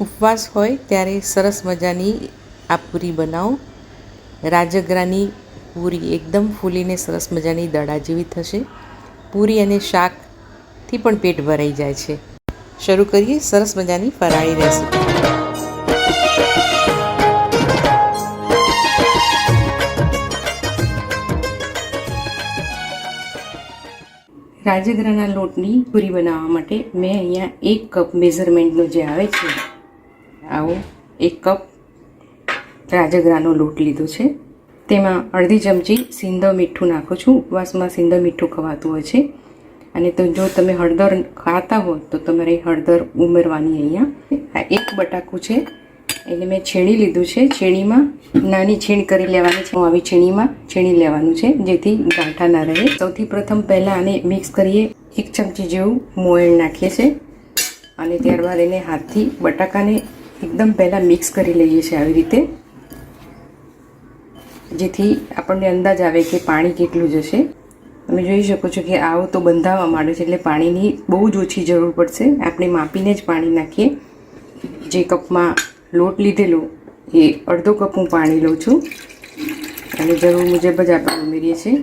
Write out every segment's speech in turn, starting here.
ઉપવાસ હોય ત્યારે સરસ મજાની આ પૂરી બનાવો. રાજગરાની પૂરી એકદમ ફૂલીને સરસ મજાની દડા જેવી થશે. પૂરી અને શાકથી પણ પેટ ભરાઈ જાય છે. શરૂ કરીએ સરસ મજાની ફરાળી રેસીપી. રાજગરાના લોટની પૂરી બનાવવા માટે મેં અહીંયા એક કપ મેઝરમેન્ટનો જે આવે છે આવો, એક કપ રાજગરાનો લોટ લીધો છે. તેમાં અડધી ચમચી સિંધો મીઠું નાખું છું. ઉપવાસમાં સિંધો મીઠું ખવાતું હોય છે. અને તો જો તમે હળદર ખાતા હો, તો તમારે હળદર ઉમેરવાની અહીંયા. આ એક બટાકું છે. એને મેં છીણી લીધું છે. છીણીમાં નાની છીણ કરી લેવાની છે. આવી છીણીમાં છીણી લેવાનું છે, જેથી ગાંઠા ના રહે. સૌથી પ્રથમ પહેલાં આને મિક્સ કરીએ. એક ચમચી જેવું મોયણ નાખીએ છીએ અને ત્યારબાદ એને હાથથી બટાકાને એકદમ પહેલાં મિક્સ કરી લઈએ છીએ આવી રીતે. જેથી આપણને અંદાજ આવે કે પાણી કેટલું જશે. તમે જોઈ શકો છો કે આવું તો બંધાવવા માંડે છે એટલે પાણીની બહુ જ ઓછી જરૂર પડશે. આપણે માપીને જ પાણી નાખીએ. જે કપમાં લોટ લીધેલો, એ અડધો કપ હું પાણી લઉં છું. અને જરૂર મુજબ જ આપણે ઉમેરીએ છીએ.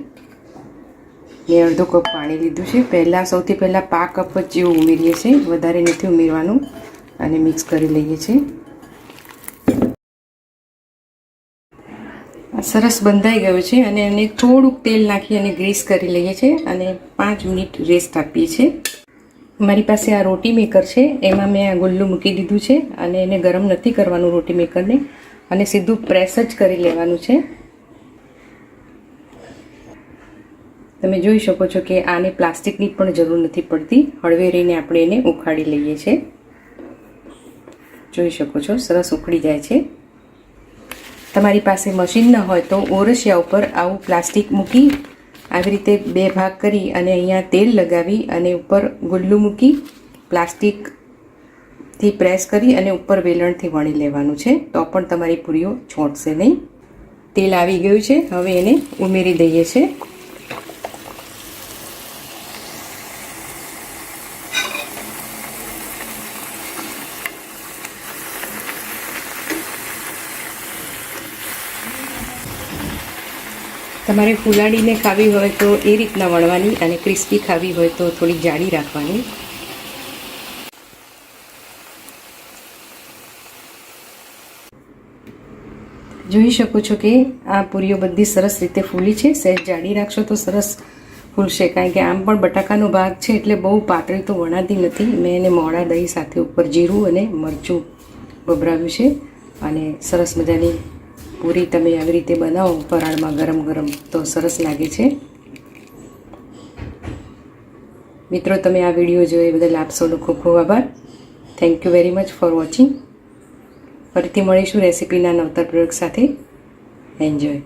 મેં અડધો કપ પાણી લીધું છે. પહેલાં સૌથી પહેલાં પા કપ જ જેવું ઉમેરીએ છીએ. વધારે નથી ઉમેરવાનું. અને મિક્સ કરી લઈએ છીએ. સરસ બંધાઈ ગયો છે અને એને થોડુંક તેલ નાખી અને ગ્રીસ કરી લઈએ છીએ અને પાંચ મિનિટ રેસ્ટ આપીએ છીએ. મારી પાસે આ રોટી મેકર છે, એમાં મેં આ ગુલ્લું મૂકી દીધું છે અને એને ગરમ નથી કરવાનું રોટી મેકરને અને સીધું પ્રેસ જ કરી લેવાનું છે. તમે જોઈ શકો છો કે આને પ્લાસ્ટિકની પણ જરૂર નથી પડતી. હળવેરીને આપણે એને ઉખાડી લઈએ છીએ. જોઈ શકો છો, સરસ ઉકળી જાય છે. તમારી પાસે મશીન ન હોય તો ઓરસિયા ઉપર આવું પ્લાસ્ટિક મૂકી આવી રીતે બે ભાગ કરી અને અહીંયા તેલ લગાવી અને ઉપર ગુલ્લું મૂકી પ્લાસ્ટિકથી પ્રેસ કરી અને ઉપર વેલણથી વણી લેવાનું છે. તો પણ તમારી પૂરીઓ છોડશે નહીં. તેલ આવી ગયું છે. હવે એને ઉમેરી દઈએ છીએ. તમારે ફુલાડીને ખાવી હોય તો એ રીતના વણવાની અને ક્રિસ્પી ખાવી હોય તો થોડી જાડી રાખવાની. જોઈ શકો છો કે આ પૂરીઓ બધી સરસ રીતે ફૂલી છે. સહેજ જાડી રાખશો તો સરસ ફૂલશે, કારણ કે આમ પણ બટાકાનો ભાગ છે એટલે બહુ પાતળી તો વણાતી નથી. મેં એને મોડા દહીં સાથે ઉપર જીરું અને મરચું ભભરાવ્યું છે અને સરસ મજાની પૂરી તમે આવી રીતે બનાવો, ફરાળમાં ગરમ ગરમ તો સરસ લાગે છે. મિત્રો, તમે આ વીડિયો જોઈ બદલ આપ સૌનો ખૂબ ખૂબ આભાર. Thank you very much for watching ફરીથી મળીશું રેસીપીના નવતર પ્રયોગ સાથે. એન્જોય